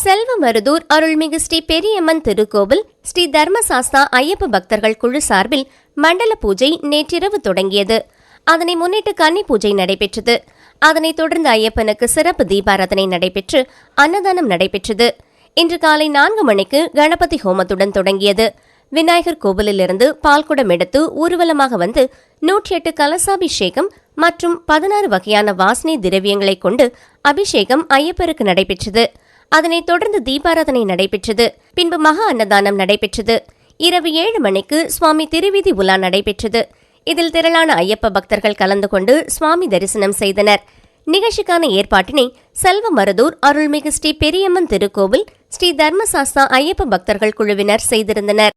செல்வமருதூர் அருள்மிகு ஸ்ரீ பெரியம்மன் திருக்கோவில் ஸ்ரீ தர்மசாஸ்தா ஐயப்ப பக்தர்கள் குழு சார்பில் மண்டல பூஜை நேற்றிரவு தொடங்கியது. அதனை முன்னிட்டு கன்னி பூஜை நடைபெற்றது. அதனைத் தொடர்ந்து ஐயப்பனுக்கு சிறப்பு தீபாராதனை நடைபெற்று அன்னதானம் நடைபெற்றது. இன்று காலை நான்கு மணிக்கு கணபதி ஹோமத்துடன் தொடங்கியது. விநாயகர் கோவிலிலிருந்து பால்குடம் எடுத்து ஊர்வலமாக வந்து நூற்றி எட்டு கலசாபிஷேகம் மற்றும் பதினாறு வகையான வாசனை திரவியங்களை கொண்டு அபிஷேகம் ஐயப்பருக்கு நடைபெற்றது. அதனைத் தொடர்ந்து தீபாராதனை நடைபெற்றது. பின்பு மகா அன்னதானம் நடைபெற்றது. இரவு ஏழு மணிக்கு சுவாமி திருவீதி உலா நடைபெற்றது. இதில் திரளான ஐயப்ப பக்தர்கள் கலந்து கொண்டு சுவாமி தரிசனம் செய்தனர். நிகழ்ச்சிக்கான ஏற்பாட்டினை செல்வமருதூர் அருள்மிகு ஸ்ரீ பெரியம்மன் திருக்கோவில் ஸ்ரீ தர்மசாஸ்தா ஐயப்ப பக்தர்கள் குழுவினர் செய்திருந்தனர்.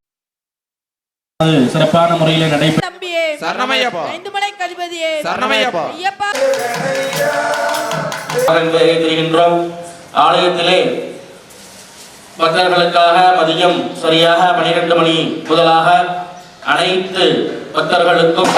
சிறப்பான முறையில் நடைபெற்ற தம்பியே சரணமையப்பா. ஐந்துமலை கதிபதியே சரணமையப்பா. ஐயப்பா. வருகின்றோம் ஆலயத்திலே பக்தர்களுக்காக மதியம் சரியாக பனிரெண்டு மணி முதலாக அனைத்து பக்தர்களுக்கும்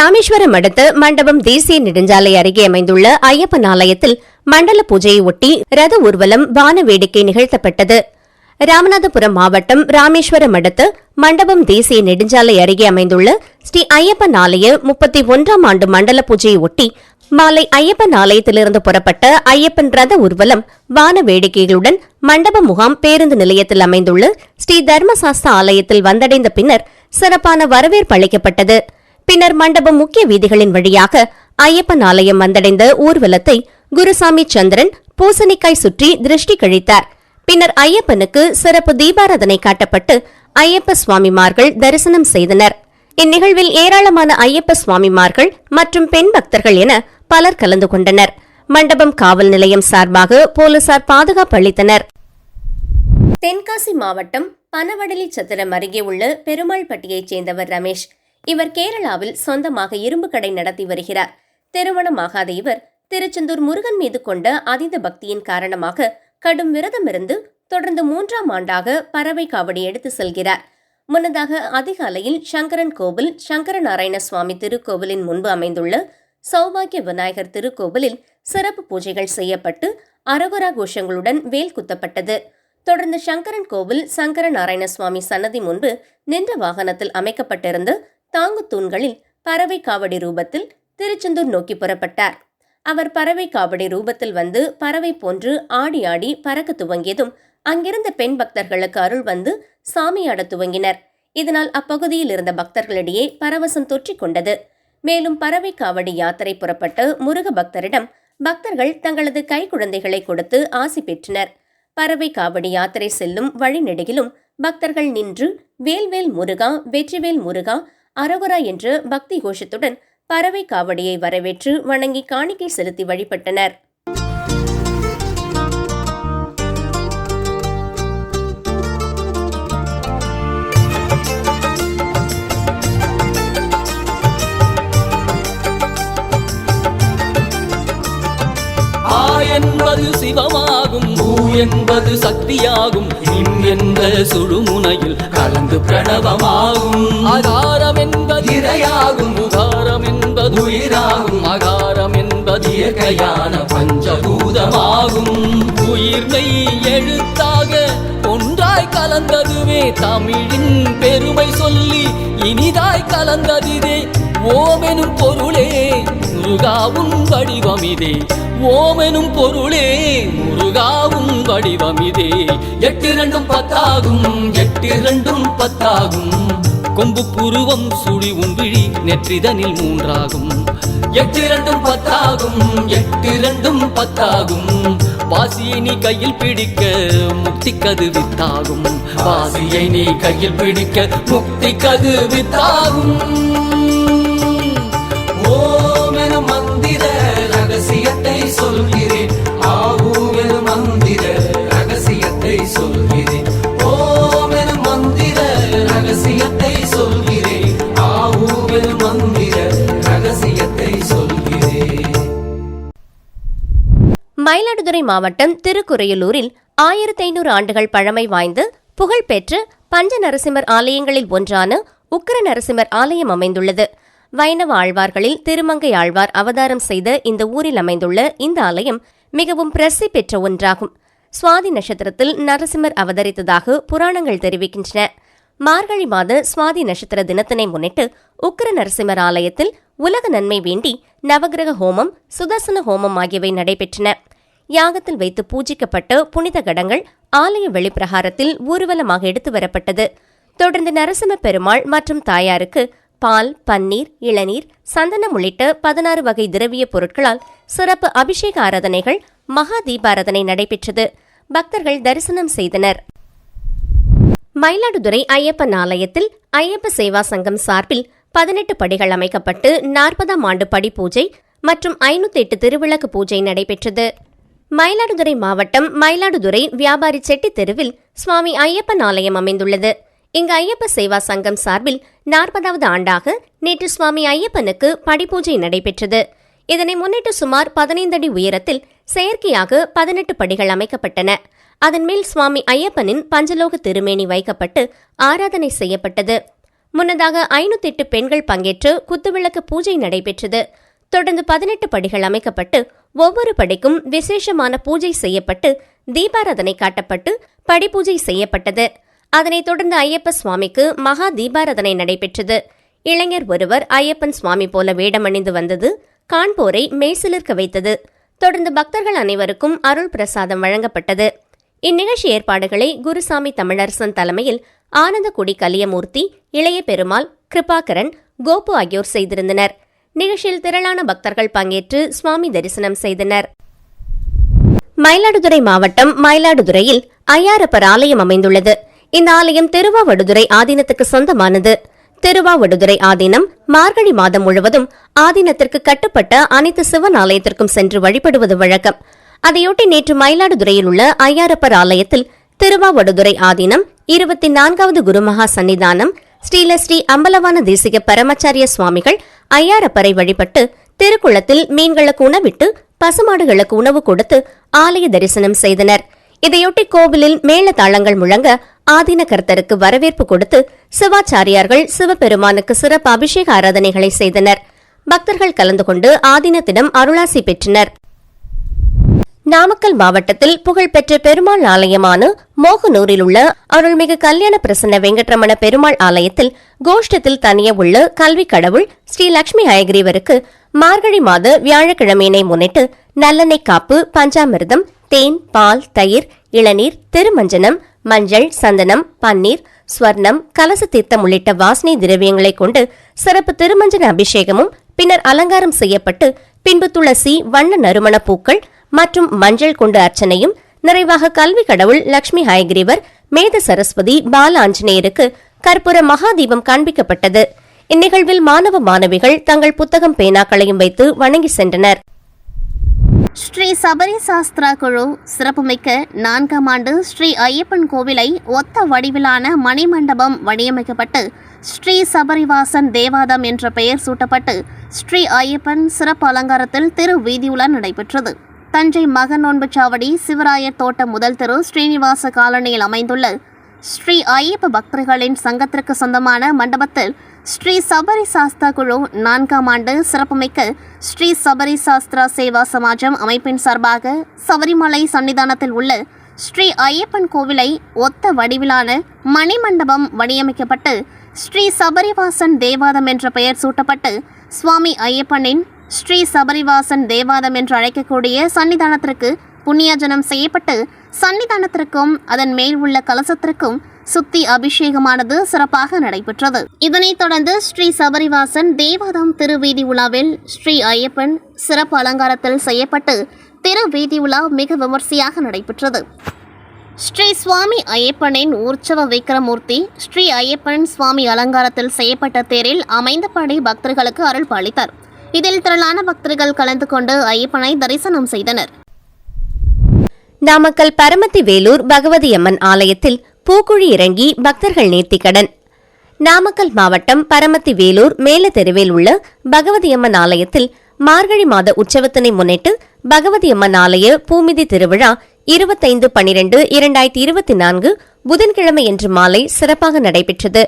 ராமேஸ்வரம் அடுத்த மண்டபம் தேசிய நெடுஞ்சாலை அருகே அமைந்துள்ள ஐயப்பன் ஆலயத்தில் மண்டல பூஜையை ஒட்டி ரத ஊர்வலம் வான வேடிக்கை நிகழ்த்தப்பட்டது. ராமநாதபுரம் மாவட்டம் ராமேஸ்வரம் அடுத்து மண்டபம் தேசிய நெடுஞ்சாலை அருகே அமைந்துள்ள ஸ்ரீ ஐயப்பன் ஆலய முப்பத்தி ஒன்றாம் ஆண்டு மண்டல பூஜையை ஒட்டி மாலை ஐயப்பன் ஆலயத்திலிருந்து புறப்பட்ட ஐயப்பன் ரத ஊர்வலம் வான வேடிக்கைகளுடன் மண்டப முகாம் பேருந்து நிலையத்தில் அமைந்துள்ள ஸ்ரீ தர்மசாஸ்தா ஆலயத்தில் வந்தடைந்த பின்னர் சிறப்பான வரவேற்பு அளிக்கப்பட்டது. பின்னர் மண்டபம் முக்கிய வீதிகளின் வழியாக ஐயப்பன் ஆலயம் வந்தடைந்த ஊர்வலத்தை குருசாமி சந்திரன் பூசணிக்காய் சுற்றி திருஷ்டி கழித்தார். பின்னர் ஐயப்பனுக்கு சிறப்பு தீபாராதனை காட்டப்பட்டு ஐயப்ப சுவாமிமார்கள் தரிசனம் செய்தனர். இந்நிகழ்வில் ஏராளமான ஐயப்ப சுவாமிமார்கள் மற்றும் பெண் பக்தர்கள் என பலர் கலந்து கொண்டனர். மண்டபம் காவல் நிலையம் சார்பாக போலீசார் பாதுகாப்பு அளித்தனர். தென்காசி மாவட்டம் பனவடலி சத்திரம் அருகே உள்ள பெருமாள்பட்டியைச் சேர்ந்தவர் ரமேஷ் இவர் கேரளாவில் சொந்தமாக இரும்பு கடை நடத்தி வருகிறார். திருமணமாகாத இவர் திருச்செந்தூர் முருகன் மீது கொண்ட அதீத பக்தியின் காரணமாக கடும் விரதம் இருந்து தொடர்ந்து மூன்றாம் ஆண்டாக பறவை காவடி எடுத்து செல்கிறார். முன்னதாக அதிகாலையில் சங்கரன் கோவில் சங்கரநாராயண சுவாமி திருக்கோவிலின் முன்பு அமைந்துள்ள சௌபாகிய விநாயகர் திருக்கோவிலில் சிறப்பு பூஜைகள் செய்யப்பட்டு அரவரா கோஷங்களுடன் வேல் குத்தப்பட்டது. தொடர்ந்து சங்கரன் கோவில் சங்கர நாராயண சுவாமி சன்னதி முன்பு நின்ற வாகனத்தில் அமைக்கப்பட்டிருந்து தாங்கு தூண்களில் பறவை காவடி ரூபத்தில் திருச்செந்தூர் நோக்கி புறப்பட்டார். அவர் பறவை காவடி ரூபத்தில் வந்து பறவை போன்று ஆடி ஆடி பறக்க துவங்கியதும் அங்கிருந்த பெண் பக்தர்களுக்கு அருள் வந்து சாமியாட துவங்கினர். இதனால் அப்பகுதியில் இருந்த பக்தர்களிடையே பரவசம் தொற்றிக் கொண்டது. மேலும் பறவை காவடி யாத்திரை புறப்பட்டு முருக பக்தரிடம் பக்தர்கள் தங்களது கைக்குழந்தைகளை கொடுத்து ஆசி பெற்றனர். பறவை காவடி யாத்திரை செல்லும் வழிநெடுகிலும் பக்தர்கள் நின்று வேல்வேல் முருகா வெற்றிவேல் முருகா அரகுரா என்ற பக்தி கோஷத்துடன் பறவை காவடியை வரவேற்று வணங்கி காணிக்கை செலுத்தி வழிபட்டனர். என்பது சிவமாகும். ஊ என்பது சக்தியாகும். இம் என்ற சுழுமுனையில் கலந்து பிரணவமாகும். அகாரம் என்பது இரையாகும். உகாரம் என்பது உயிராகும். அகாரம் என்பது இயற்கையான பஞ்சபூதமாகும். உயிர்மை எழுத்தாக ஒன்றாய் கலந்ததுவே தமிழின் பெருமை சொல்லி இனிதாய் கலந்ததிதே ஓமெனும் பொருளே முருகாவும் வடிவமிதே. ஓமெனும் பொருளே முருகாவும் வடிவமிதே. எட்டிரண்டும் பத்தாகும் எட்டு ரெண்டும் பத்தாகும். கொம்பு புருவம் சுழி உன்விழி நெற்றிதனில் மூன்றாகும். எட்டு ரெண்டும் பத்தாகும் எட்டு ரெண்டும் பத்தாகும். பாசியை நீ கையில் பிடிக்க முக்தி கது வித்தாகும். பாசியை நீ கையில் பிடிக்க முக்தி கது வித்தாகும். மயிலாடுதுறை மாவட்டம் திருக்குறையலூரில் ஆயிரத்தி ஐநூறு ஆண்டுகள் பழமை வாய்ந்த புகழ்பெற்ற பஞ்ச நரசிம்மர் ஆலயங்களில் ஒன்றான உக்கர நரசிம்மர் ஆலயம் அமைந்துள்ளது. வைணவ ஆழ்வார்களில் திருமங்கை ஆழ்வார் அவதாரம் செய்த இந்த ஊரில் அமைந்துள்ள இந்த ஆலயம் மிகவும் பிரசி பெற்ற ஒன்றாகும். சுவாதி நட்சத்திரத்தில் நரசிம்மர் அவதரித்ததாக புராணங்கள் தெரிவிக்கின்றன. மார்கழி மாத சுவாதி நட்சத்திர தினத்தினை முன்னிட்டு உக்கர நரசிம்மர் ஆலயத்தில் உலக நன்மை வேண்டி நவகிரக ஹோமம் சுதர்சன ஹோமம் ஆகியவை நடைபெற்றன. யாகத்தில் வைத்து பூஜிக்கப்பட்ட புனித கடங்கள் ஆலய வெளிப்பிரகாரத்தில் ஊர்வலமாக எடுத்து வரப்பட்டது. தொடர்ந்து நரசிம்ம பெருமாள் மற்றும் தாயாருக்கு பால் பன்னீர் இளநீர் சந்தனம் உள்ளிட்ட பதினாறு வகை திரவிய பொருட்களால் சிறப்பு அபிஷேக ஆராதனைகள் மகா தீபாராதனை நடைபெற்றது. பக்தர்கள் தரிசனம் செய்தனர். மயிலாடுதுறை ஐயப்பன் ஆலயத்தில் ஐயப்ப சேவா சங்கம் சார்பில் பதினெட்டு படிகள் அமைக்கப்பட்டு நாற்பதாம் ஆண்டு படி பூஜை மற்றும் ஐநூத்தி எட்டு திருவிளக்கு பூஜை நடைபெற்றது. மயிலாடுதுறை மாவட்டம் மயிலாடுதுறை வியாபாரி செட்டி தெருவில் சுவாமி ஐயப்பன் ஆலயம் அமைந்துள்ளது. இங்கு ஐயப்ப சேவா சங்கம் சார்பில் நாற்பதாவது ஆண்டாக நேற்று சுவாமி ஐயப்பனுக்கு படிப்பூஜை நடைபெற்றது. இதனை முன்னிட்டு சுமார் பதினைந்து அடி உயரத்தில் செயற்கையாக பதினெட்டு படிகள் அமைக்கப்பட்டன. அதன் மேல் சுவாமி ஐயப்பனின் பஞ்சலோக திருமேனி வைக்கப்பட்டு ஆராதனை செய்யப்பட்டது. முன்னதாக ஐநூத்தி எட்டு பெண்கள் பங்கேற்று குத்துவிளக்கு பூஜை நடைபெற்றது. தொடர்ந்து பதினெட்டு படிகள் அமைக்கப்பட்டு ஒவ்வொரு படிக்கும் விசேஷமான பூஜை செய்யப்பட்டு தீபாராதனை காட்டப்பட்டு படிபூஜை செய்யப்பட்டது. அதனைத் தொடர்ந்து ஐயப்ப சுவாமிக்கு மகா தீபாராதனை நடைபெற்றது. இளைஞர் ஒருவர் ஐயப்பன் சுவாமி போல வேடமணிந்து வந்தது காண்போரை மெய்சிலிர்க்க வைத்தது. தொடர்ந்து பக்தர்கள் அனைவருக்கும் அருள் பிரசாதம் வழங்கப்பட்டது. இந்நிகழ்ச்சி ஏற்பாடுகளை குருசாமி தமிழரசன் தலைமையில் ஆனந்தகுடி கலியமூர்த்தி இளைய பெருமாள் கிருபாகரன் கோபு ஆகியோர் செய்திருந்தனர். நிகழ்ச்சியில் திரளான பக்தர்கள் பங்கேற்று சுவாமி தரிசனம் செய்தனர். மயிலாடுதுறை மாவட்டம் மயிலாடுதுறையில் ஐயாரப்பர் ஆலயம் அமைந்துள்ளது. இந்த ஆலயம் திருவாவடுதுறை ஆதீனத்துக்கு சொந்தமானது. திருவாவடுதுறை ஆதீனம் மார்கழி மாதம் முழுவதும் ஆதீனத்திற்கு கட்டுப்பட்ட அனைத்து சிவன் ஆலயத்திற்கும் சென்று வழிபடுவது வழக்கம். அதையொட்டி நேற்று மயிலாடுதுறையில் உள்ள ஐயாரப்பர் ஆலயத்தில் திருவாவடுதுறை ஆதீனம் இருபத்தி நான்காவது குருமகா சன்னிதானம் ஸ்ரீலஸ்ரீ அம்பலவான தேசிக பரமாச்சாரிய சுவாமிகள் ஐயாரப்பரை வழிபட்டு திருக்குளத்தில் மீன்களுக்கு உணவிட்டு பசுமாடுகளுக்கு உணவு கொடுத்து ஆலய தரிசனம் செய்தனர். இதையொட்டி கோவிலில் மேள தாளங்கள் முழங்க ஆதீன கர்த்தருக்கு வரவேற்பு கொடுத்து சிவாச்சாரியார்கள் சிவபெருமானுக்கு சிறப்பு அபிஷேக ஆராதனைகளை செய்தனர். பக்தர்கள் கலந்து கொண்டு ஆதீனத்திடம் அருளாசி பெற்றனர். நாமக்கல் மாவட்டத்தில் புகழ்பெற்ற பெருமாள் ஆலயமான மோகனூரில் உள்ள அருள்மிகு கல்யாண பிரசன்ன வெங்கட்ரமண பெருமாள் ஆலயத்தில் கோஷ்டத்தில் தனிய உள்ள கல்வி கடவுள் ஸ்ரீ லட்சுமி அயகிரீவருக்கு மார்கழி மாத வியாழக்கிழமையினை முன்னிட்டு நல்லெண்ணெய் காப்பு பஞ்சாமிர்தம் தேன் பால் தயிர் இளநீர் திருமஞ்சனம் மஞ்சள் சந்தனம் பன்னீர் ஸ்வர்ணம் கலச தீர்த்தம் உள்ளிட்ட வாசனை திரவியங்களை கொண்டு சிறப்பு திருமஞ்சன அபிஷேகமும் பின்னர் அலங்காரம் செய்யப்பட்டு பின்பு துளசி வண்ண நறுமண பூக்கள் மற்றும் மஞ்சள் கொண்டு அர்ச்சனையும் நிறைவாக கல்வி கடவுள் லட்சுமி ஹயகிரிவர் மேத சரஸ்வதி பால ஆஞ்சநேயருக்கு கற்பூர மகாதீபம் காண்பிக்கப்பட்டது. இந்நிகழ்வில் மாணவ மாணவிகள் தங்கள் புத்தகம் பேனாக்களையும் வைத்து வணங்கி சென்றனர். ஸ்ரீ சபரி சாஸ்திரா குழு சிறப்புமிக்க நான்காம் ஆண்டு ஸ்ரீ ஐயப்பன் கோவிலை ஒத்த வடிவிலான மணிமண்டபம் வடிவமைக்கப்பட்டு ஸ்ரீ சபரிவாசன் தேவாதம் என்ற பெயர் சூட்டப்பட்டு ஸ்ரீ ஐயப்பன் சிறப்பு அலங்காரத்தில் திரு வீதியுலா நடைபெற்றது. தஞ்சை மகநோன்புச்சாவடி சிவராயர் தோட்ட முதல் தெரு ஸ்ரீனிவாச காலனியில் அமைந்துள்ள ஸ்ரீ ஐயப்ப பக்தர்களின் சங்கத்திற்கு சொந்தமான மண்டபத்தில் ஸ்ரீ சபரி சாஸ்தா குழு நான்காம் ஆண்டு சிறப்புமிக்க ஸ்ரீ சபரி சாஸ்திரா சேவா சமாஜம் அமைப்பின் சார்பாக சபரிமலை சன்னிதானத்தில் உள்ள ஸ்ரீ ஐயப்பன் கோவிலை ஒத்த வடிவிலான மணிமண்டபம் வடிவமைக்கப்பட்டு ஸ்ரீ சபரிவாசன் தேவாதம் என்ற பெயர் சூட்டப்பட்டு சுவாமி ஐயப்பனின் ஸ்ரீ சபரிவாசன் தேவாதம் என்று அழைக்கக்கூடிய சன்னிதானத்திற்கு புண்ணியஜனம் செய்யப்பட்டு சன்னிதானத்திற்கும் அதன் மேல் உள்ள கலசத்திற்கும் சுத்தி அபிஷேகமானது சிறப்பாக நடைபெற்றது. இதனைத் தொடர்ந்து ஸ்ரீ சபரிவாசன் தேவாதம் திருவீதி உலாவில் ஸ்ரீ ஐயப்பன் சிறப்பு அலங்காரத்தில் செய்யப்பட்டு திருவீதி உலா மிக விமர்சையாக நடைபெற்றது. ஸ்ரீ சுவாமி ஐயப்பனின் உற்சவ விக்ரமூர்த்தி ஸ்ரீ ஐயப்பன் சுவாமி அலங்காரத்தில் செய்யப்பட்ட தேரில் அமைந்தபடி பக்தர்களுக்கு அருள் பாலித்தார். இதில் திரளான பக்தர்கள் கலந்து கொண்டு ஐயப்பனை தரிசனம் செய்தனர். நாமக்கல் பரமத்தி வேலூர் பகவதி அம்மன் ஆலயத்தில் பூக்குழி இறங்கி பக்தர்கள் நேர்த்திக்கடன். நாமக்கல் மாவட்டம் பரமத்தி வேலூர் மேல தெருவில் உள்ள பகவதி அம்மன் ஆலயத்தில் மார்கழி மாத உற்சவத்தினை முன்னிட்டு பகவதி அம்மன் ஆலய பூமிதி திருவிழா இருபத்தைந்து பனிரெண்டு இரண்டாயிரத்தி இருபத்தி நான்கு புதன்கிழமை என்று மாலை சிறப்பாக நடைபெற்றது.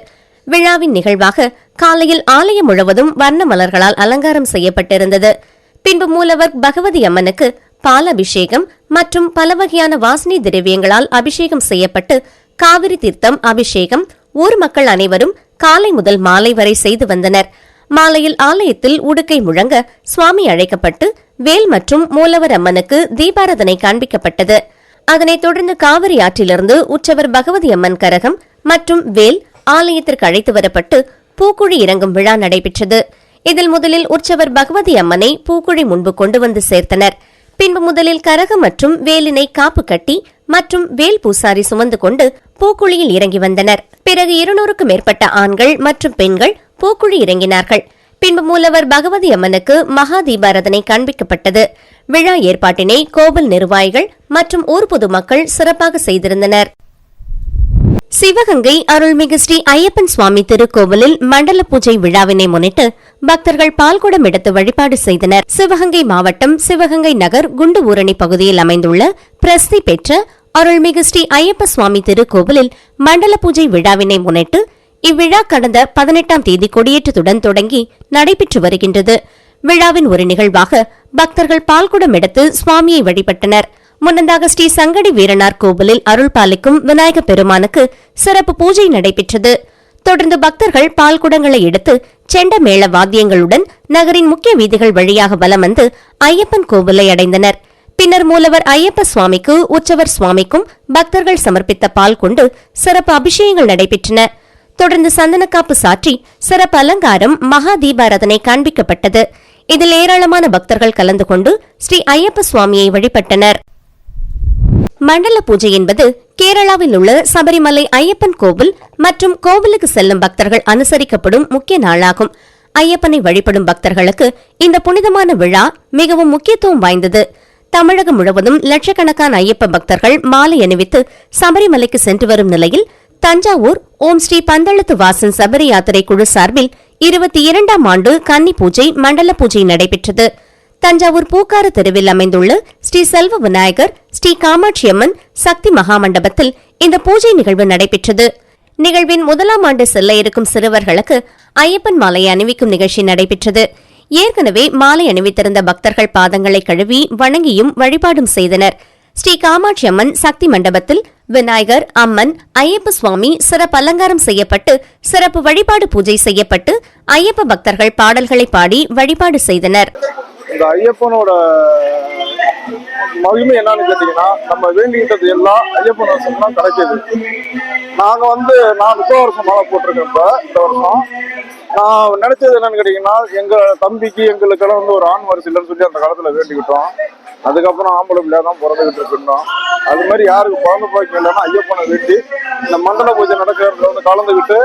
விழாவின் நிகழ்வாக காலையில் ஆலயம் முழுவதும் வர்ண மலர்களால் அலங்காரம் செய்யப்பட்டிருந்தது. பின்பு மூலவர் பகவதி அம்மனுக்கு பால் அபிஷேகம் மற்றும் பல வகையான வாசனை திரவியங்களால் அபிஷேகம் செய்யப்பட்டு காவிரி தீர்த்தம் அபிஷேகம் ஊர் மக்கள் அனைவரும் காலை முதல் மாலை வரை செய்து வந்தனர். மாலையில் ஆலயத்தில் உடுக்கை முழங்க சுவாமி அழைக்கப்பட்டு வேல் மற்றும் மூலவர் அம்மனுக்கு தீபாரதனை காண்பிக்கப்பட்டது. அதனைத் தொடர்ந்து காவிரி ஆற்றிலிருந்து உற்சவர் பகவதி அம்மன் கரகம் மற்றும் வேல் ஆலயத்திற்கு அழைத்து வரப்பட்டு பூக்குழி இறங்கும் விழா நடைபெற்றது. இதில் முதலில் உற்சவர் பகவதி அம்மனை பூக்குழி முன்பு கொண்டு வந்து சேர்த்தனர். பின்பு முதலில் கரகம் மற்றும் வேலினை காப்பு கட்டி மற்றும் வேல் பூசாரி சுமந்து கொண்டு பூக்குழியில் இறங்கி வந்தனர். பிறகு இருநூறுக்கும் மேற்பட்ட ஆண்கள் மற்றும் பெண்கள் பூக்குழி இறங்கினார்கள். பின்பு மூலவர் பகவதி அம்மனுக்கு மகா தீபாரதனை காண்பிக்கப்பட்டது. விழா ஏற்பாட்டினை கோவில் நிர்வாகிகள் மற்றும் ஊர் பொதுமக்கள் சிறப்பாக செய்திருந்தனர். சிவகங்கை அருள்மிகு ஸ்ரீ ஐயப்பன் சுவாமி திருக்கோவிலில் மண்டல பூஜை விழாவினை முன்னிட்டு பக்தர்கள் பால்குடம் எடுத்து வழிபாடு செய்தனர். சிவகங்கை மாவட்டம் சிவகங்கை நகர் குண்டு ஊரணி பகுதியில் அமைந்துள்ள பிரசித்தி பெற்ற அருள்மிகு ஸ்ரீ ஐயப்ப சுவாமி திருக்கோவிலில் மண்டல பூஜை விழாவினை முன்னிட்டு இவ்விழா கடந்த பதினெட்டாம் தேதி கொடியேற்றத்துடன் தொடங்கி நடைபெற்று வருகின்றது. விழாவின் ஒரு நிகழ்வாக பக்தர்கள் பால்குடம் எடுத்து சுவாமியை வழிபட்டனர். முன்னதாக ஸ்ரீ சங்கடி வீரனார் கோவிலில் அருள் பாலிக்கும் விநாயக பெருமானுக்கு சிறப்பு பூஜை நடைபெற்றது. தொடர்ந்து பக்தர்கள் பால்குடங்களை எடுத்து செண்ட மேள வாத்தியங்களுடன் நகரின் முக்கிய வீதிகள் வழியாக வலம் வந்து ஐயப்பன் கோவிலை அடைந்தனர். பின்னர் மூலவர் ஐயப்ப சுவாமிக்கு உற்சவர் சுவாமிக்கும் பக்தர்கள் சமர்ப்பித்த பால் கொண்டு சிறப்பு அபிஷேகங்கள் நடைபெற்றன. தொடர்ந்து சந்தனக்காப்பு சாற்றி சிறப்பு அலங்காரம் மகா தீபாரதனை காண்பிக்கப்பட்டது. இதில் ஏராளமான பக்தர்கள் கலந்து கொண்டு ஸ்ரீ ஐயப்ப சுவாமியை வழிபட்டனர். மண்டல பூஜை என்பது கேரளாவில் உள்ள சபரிமலை ஐயப்பன் கோவில் மற்றும் கோவிலுக்கு செல்லும் பக்தர்கள் அனுசரிக்கப்படும் முக்கிய நாளாகும். ஐயப்பனை வழிபடும் பக்தர்களுக்கு இந்த புனிதமான விழா மிகவும் முக்கியத்துவம் வாய்ந்தது. தமிழகம் முழுவதும் லட்சக்கணக்கான ஐயப்ப பக்தர்கள் மாலை அணிவித்து சபரிமலைக்கு சென்று வரும் நிலையில் தஞ்சாவூர் ஓம் ஸ்ரீ பந்தளத்து வாசன் சபரி யாத்திரை குழு சார்பில் இருபத்தி இரண்டாம் ஆண்டு கன்னி பூஜை மண்டல பூஜை நடைபெற்றது. தஞ்சாவூர் பூக்கார தெருவில் அமைந்துள்ள ஸ்ரீ செல்வ விநாயகர் ஸ்ரீ காமாட்சியம்மன் சக்தி மகாமண்டபத்தில் இந்த பூஜை நிகழ்வு நடைபெற்றது. நிகழ்வின் முதலாம் ஆண்டு செல்ல இருக்கும் சிறுவர்களுக்கு ஐயப்பன் மாலை அணிவிக்கும் நிகழ்ச்சி நடைபெற்றது. ஏற்கனவே மாலை அணிவித்திருந்த பக்தர்கள் பாதங்களை கழுவி வணங்கியும் வழிபாடும் செய்தனர். ஸ்ரீ காமாட்சி அம்மன் சக்தி மண்டபத்தில் விநாயகர் அம்மன் ஐயப்ப சுவாமி சிறப்பு அலங்காரம் செய்யப்பட்டு சிறப்பு வழிபாடு பூஜை செய்யப்பட்டு ஐயப்ப பக்தர்கள் பாடல்களை பாடி வழிபாடு செய்தனர். இந்த ஐயப்பனோட மகிமை என்னன்னு கேட்டீங்கன்னா நம்ம வேண்டிக்கிட்டது எல்லாம் ஐயப்பன் வருஷம் தான் கிடைக்குது. நாங்க வந்து நான் முப்பது வருஷம் மாலை போட்டிருக்கேன் இப்ப இந்த வருஷம் நான் நினைச்சது என்னன்னு கேட்டீங்கன்னா எங்க தம்பிக்கு எங்களுக்கெல்லாம் வந்து ஒரு ஆண் வரிசை இல்லைன்னு சொல்லி அந்த காலத்துல வேண்டிக்கிட்டோம். அதுக்கப்புறம் ஆம்பளை பிள்ளையா தான் பிறந்துகிட்டு இருக்கோம் அது மாதிரி யாருக்கு குழந்தை பாய்க்கு இல்லைன்னா ஐயப்பனை வேண்டி இந்த மண்டல பூஜை நடக்கிறதுல வந்து கலந்துக்கிட்டு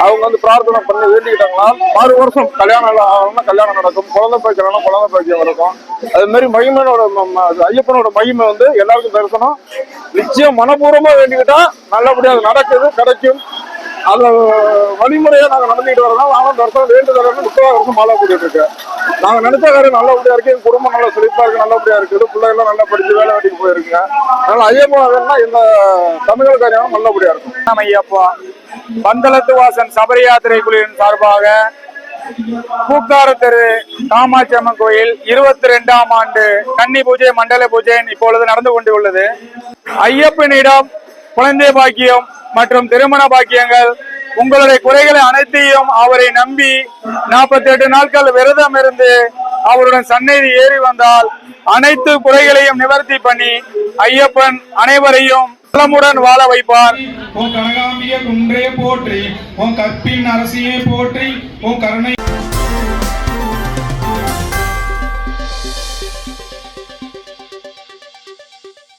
அவங்க வந்து பிரார்த்தனை பண்ணி வேண்டிக்கிட்டாங்கன்னா ஆறு வருஷம் கல்யாணம் ஆகணும்னா கல்யாணம் நடக்கும். குழந்தை பாய்க்கணும்னா குழந்தை பாய்க்கம் இருக்கும் அது மாதிரி மகிமனோட ம- அது ஐயப்பனோட மகிமை வந்து எல்லாருக்கும் தரிசனம். நிச்சயம் மனப்பூர்வமா வேண்டிக்கிட்டா நல்லபடியாக அது நடக்குது கிடைக்கும். அந்த வழிமுறையை நாங்கள் நடந்துக்கிட்டு வரோம் ஆனால் தர்சனம் வருஷம் வேண்டுதல் முப்பது வருஷம் மாலை கூட்டிட்டு இருக்கேன் நாங்க நினைச்ச காரியம் நல்லபடியா இருக்கு. எங்க குடும்பம் நல்லா செழிப்பா இருக்கு நல்லபடியா இருக்குது பிள்ளைகள் நல்லா படிச்சு வேலை வெட்டிக்கு போயிருக்குங்க. அதனால ஐயப்பா வேணும்னா இந்த தமிழக காரியம் நல்லபடியா இருக்கும். நம்ம ஐயப்பா. பந்தளத்து வாசன் சபரி யாத்திரை குழுவின் சார்பாக பூக்கார தெரு காமாட்சி அம்மன் கோயில் இருபத்தி ரெண்டாம் ஆண்டு கன்னி பூஜை மண்டல பூஜை இப்பொழுது நடந்து கொண்டு உள்ளது. ஐயப்பனிடம் குழந்தை பாக்கியம் மற்றும் திருமண பாக்கியங்கள் உங்களுடைய குறைகளை அனைத்தையும் அவரை நம்பி நாற்பத்தி எட்டு நாட்கள் விரதம் இருந்து அவருடன் சந்நிதி ஏறி வந்தால் அனைத்து குறைகளையும் நிவர்த்தி பண்ணி ஐயப்பன் அனைவரையும் நலமுடன் வாழ வைப்பார். உன் கனகாம்பிய குன்றே போற்றி உன் கற்பின் அரசியே போற்றி உன் கருணை